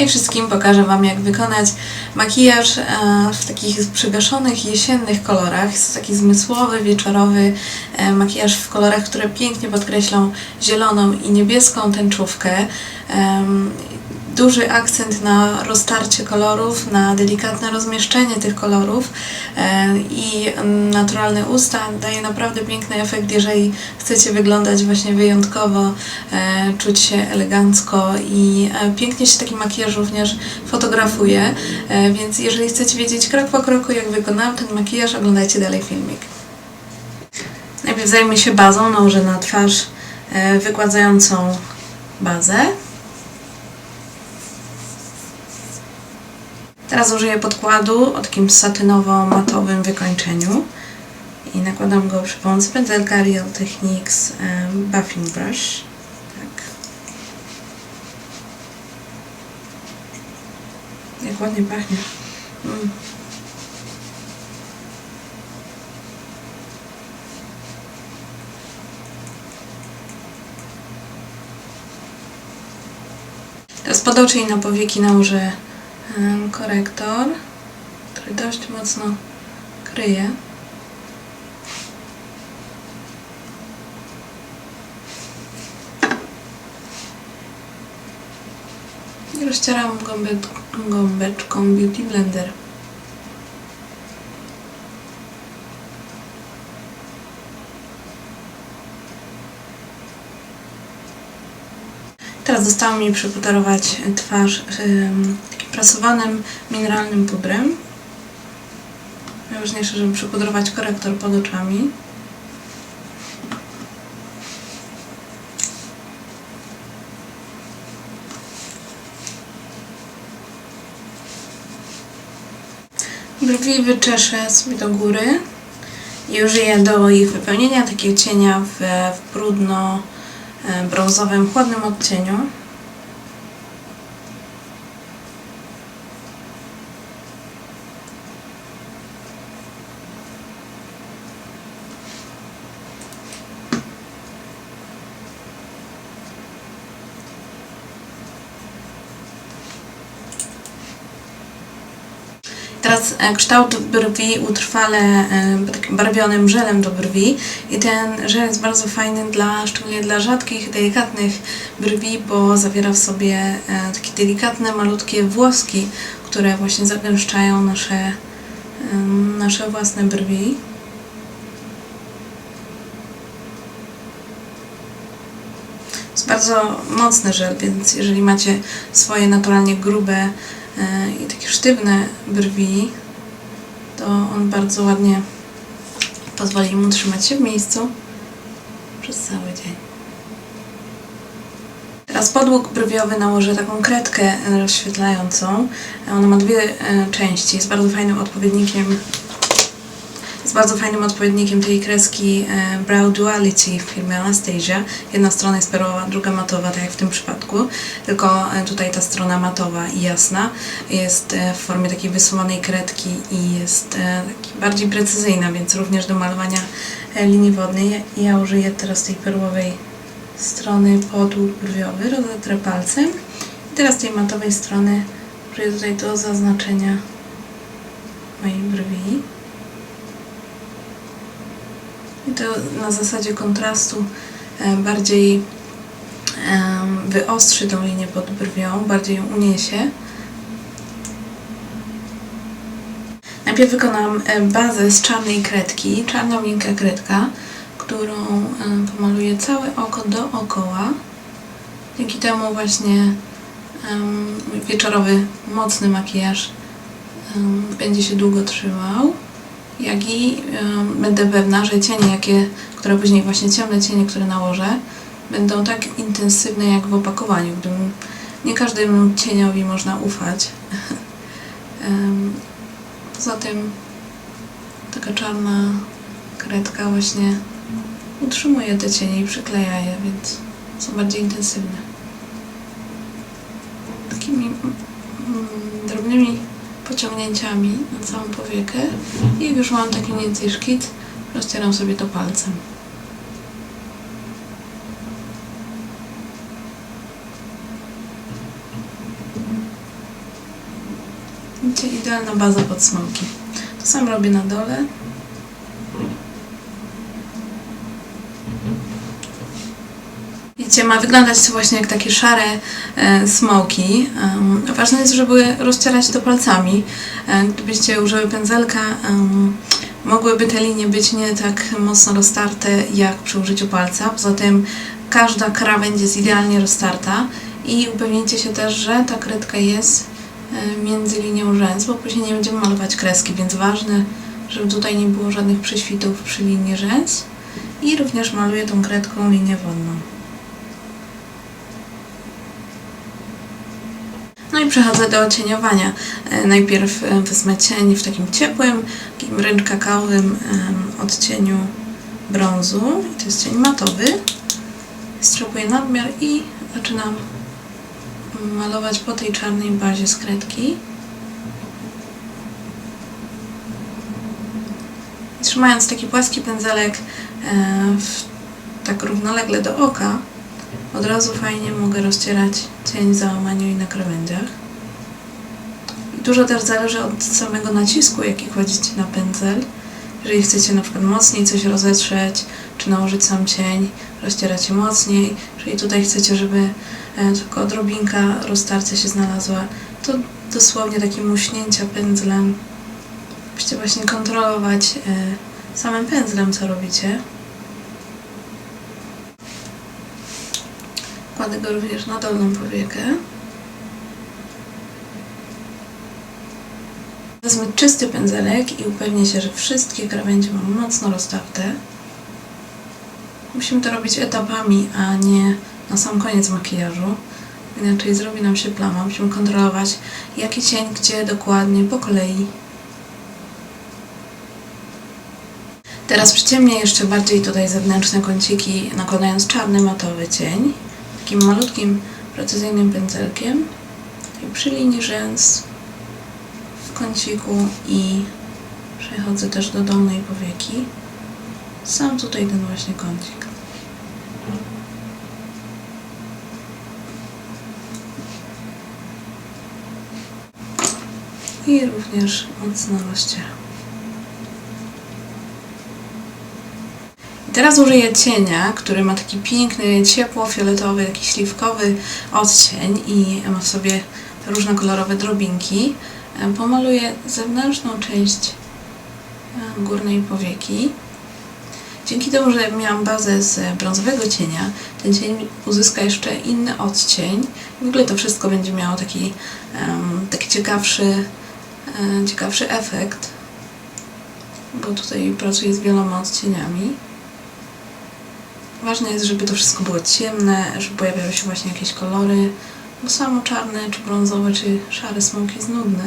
Hej wszystkim, pokażę Wam jak wykonać makijaż e, w takich przygaszonych jesiennych kolorach. Jest to taki zmysłowy, wieczorowy e, makijaż w kolorach, które pięknie podkreślą zieloną i niebieską tęczówkę. Duży akcent na roztarcie kolorów, na delikatne rozmieszczenie tych kolorów e, i naturalne usta daje naprawdę piękny efekt, jeżeli chcecie wyglądać właśnie wyjątkowo, e, czuć się elegancko i e, pięknie się taki makijaż również fotografuje, więc jeżeli chcecie wiedzieć krok po kroku jak wykonałam ten makijaż, oglądajcie dalej filmik. Najpierw zajmę się bazą, nałożę na twarz wygładzającą bazę. Teraz użyję podkładu o takim satynowo-matowym wykończeniu i nakładam go przy pomocy pędzelka Real Techniques Buffing Brush. Tak. Jak ładnie pachnie. Mm. Teraz pod oczy i na powieki nałożę korektor, który dość mocno kryje. I rozcieram gąbę, gąbeczką Beauty Blender. Teraz zostało mi przypuderować twarz prasowanym mineralnym pudrem. Najważniejsze, żeby przypudrować korektor pod oczami. Brwi wyczeszę sobie do góry i użyję do ich wypełnienia takiego cienia w, w brudno e, chłodnym odcieniu. Teraz e, kształt brwi utrwale e, takim barwionym żelem do brwi i ten żel jest bardzo fajny dla, szczególnie dla rzadkich, delikatnych brwi, bo zawiera w sobie e, takie delikatne, malutkie włoski, które właśnie zagęszczają nasze, nasze własne brwi. jest bardzo mocny żel, więc jeżeli macie swoje naturalnie grube i takie sztywne brwi, to on bardzo ładnie pozwoli mu trzymać się w miejscu przez cały dzień. Teraz podłóg brwiowy nałożę taką kredkę rozświetlającą. Ona ma dwie e, części. Jest bardzo fajnym odpowiednikiem jest bardzo fajnym odpowiednikiem tej kreski e, Brow Duality w firmie Anastasia. Jedna strona jest perłowa, druga matowa, tak jak w tym przypadku. Tylko e, tutaj ta strona matowa i jasna jest e, w formie takiej wysuwanej kredki i jest bardziej precyzyjna, więc również do malowania linii wodnej. Ja użyję teraz tej perłowej strony podłóg brwiowy, rozetrę palcem. I teraz tej matowej strony użyję tutaj do zaznaczenia mojej brwi. I to na zasadzie kontrastu e, bardziej wyostrzy tą linię pod brwią, bardziej ją uniesie. Najpierw wykonam e, bazę z czarnej kredki, czarna miękka kredka, którą e, pomaluję całe oko dookoła. Dzięki temu właśnie wieczorowy, mocny makijaż będzie się długo trzymał jak i będę pewna, że cienie, jakie, które później właśnie ciemne cienie, które nałożę, będą tak intensywne jak w opakowaniu, gdyż nie każdemu cieniowi można ufać. Poza tym taka czarna kredka właśnie utrzymuje te cienie i przykleja je, więc są bardziej intensywne. Takimi mm, mm, drobnymi pociągnięciami na całą powiekę i już mam taki mniej więcej szkic, rozcieram sobie to palcem. Widzicie, idealna baza pod smoki. To sam robię na dole. Widzicie, ma wyglądać to właśnie jak takie szare e, smoki. Em, ważne jest, żeby rozcierać to palcami. E, gdybyście użyły pędzelka, em, mogłyby te linie być nie tak mocno roztarte jak przy użyciu palca. Poza tym każda krawędź jest idealnie roztarta i upewnijcie się też, że ta kredka jest e, między linią rzęs, bo później nie będziemy malować kreski, więc ważne, żeby tutaj nie było żadnych prześwitów przy linii rzęs. I również maluję tą kredką linię wodną. No i przechodzę do cieniowania. E, Najpierw e, wezmę cień w takim ciepłym, takim em, odcieniu brązu. To jest cień matowy. Strzępuję nadmiar i zaczynam malować po tej czarnej bazie z kredki. I Trzymając taki płaski pędzelek e, tak równolegle do oka, od razu fajnie mogę rozcierać cień załamaniu i na krawędziach. Dużo też zależy od samego nacisku, jaki kładziecie na pędzel. Jeżeli chcecie na przykład mocniej coś rozetrzeć, czy nałożyć sam cień, rozcieracie mocniej. Jeżeli tutaj chcecie, żeby e, tylko odrobinka roztarcia się znalazła, to dosłownie takie muśnięcia pędzlem. Musicie właśnie kontrolować e, samym pędzlem, co robicie. Kładę go również na dolną powiekę. Wezmę czysty pędzelek i upewnię się, że wszystkie krawędzie mam mocno roztarte. Musimy to robić etapami, a nie na sam koniec makijażu. Inaczej zrobi nam się plama. Musimy kontrolować, jaki cień gdzie dokładnie, po kolei. Teraz przyciemnię jeszcze bardziej tutaj zewnętrzne kąciki, nakładając czarny matowy cień takim malutkim, precyzyjnym pędzelkiem tutaj przy linii rzęs w kąciku i przechodzę też do dolnej powieki. Sam tutaj ten właśnie kącik. I również mocno rozcieram teraz użyję cienia, który ma taki piękny, ciepło-fioletowy, taki śliwkowy odcień i ma w sobie różnokolorowe drobinki. E, Pomaluję zewnętrzną część e, górnej powieki. Dzięki temu, że miałam bazę z brązowego cienia, ten cień uzyska jeszcze inny odcień. W ogóle to wszystko będzie miało taki, taki ciekawszy, e, ciekawszy efekt, bo tutaj pracuję z wieloma odcieniami. Ważne jest, żeby to wszystko było ciemne, żeby pojawiały się właśnie jakieś kolory, bo samo czarne, czy brązowe, czy szare smoki jest nudne.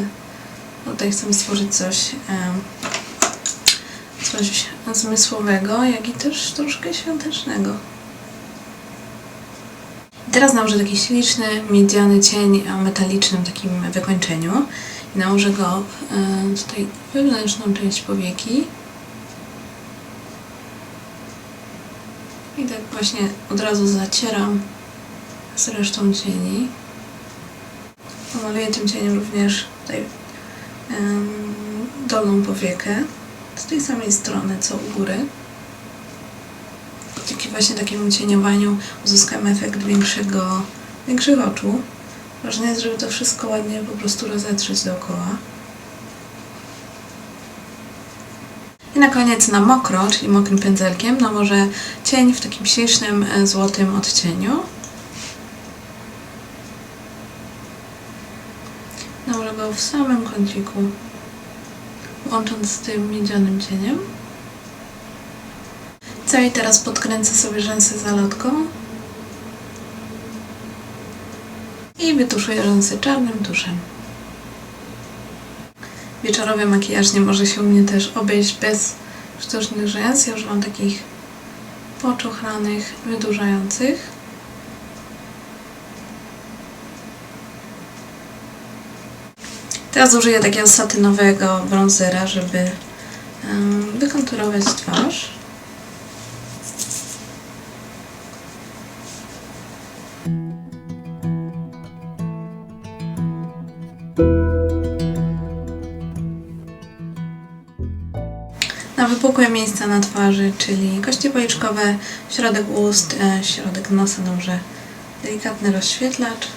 Tutaj chcemy stworzyć coś, coś zmysłowego, jak i też troszkę świątecznego. Teraz nałożę taki śliczny, miedziany cień o metalicznym takim wykończeniu nałożę go e, tutaj w wewnętrzną część powieki. I tak właśnie od razu zacieram z resztą cieni. Pomaluję tym cieniem również tutaj dolną powiekę z tej samej strony co u góry. Dzięki właśnie takiemu cieniowaniu uzyskamy efekt większego, większych oczu. Ważne jest, żeby to wszystko ładnie po prostu rozetrzeć dookoła. I na koniec na mokro, czyli mokrym pędzelkiem, nałożę cień w takim ślicznym, e, złotym odcieniu. Nałożę go w samym kąciku, łącząc z tym miedzianym cieniem. Co i teraz podkręcę sobie rzęsy zalotką. I wytuszuję rzęsy czarnym tuszem. Wieczorowy makijaż nie może się u mnie też obejść bez sztucznych rzęs. Ja używam takich poczuchranych, wydłużających. Teraz użyję takiego satynowego bronzera, żeby wykonturować twarz. Na wypukłe miejsca na twarzy, czyli kości policzkowe, środek ust, e, środek nosa, dobrze. Delikatny rozświetlacz.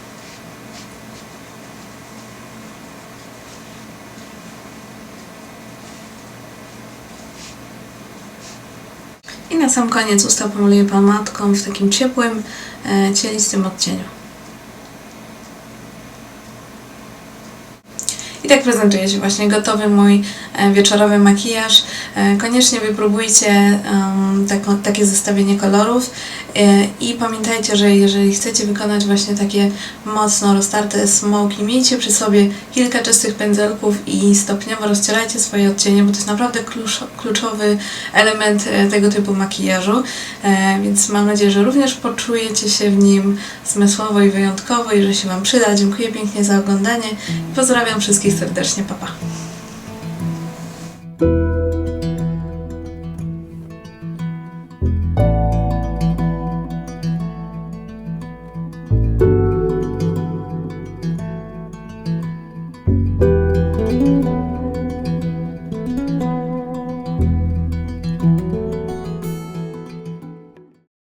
I na sam koniec usta pomaluję pomadką w takim ciepłym, e, cielistym odcieniu. I tak prezentuje się właśnie gotowy mój e, wieczorowy makijaż. E, Koniecznie wypróbujcie em, taką, takie zestawienie kolorów i pamiętajcie, że jeżeli chcecie wykonać właśnie takie mocno roztarte smoki, miejcie przy sobie kilka czystych pędzelków i stopniowo rozcierajcie swoje odcienie, bo to jest naprawdę klucz, kluczowy element e, tego typu makijażu, E, więc mam nadzieję, że również poczujecie się w nim zmysłowo i wyjątkowo i że się Wam przyda. Dziękuję pięknie za oglądanie. Pozdrawiam wszystkich serdecznie, papa. Pa.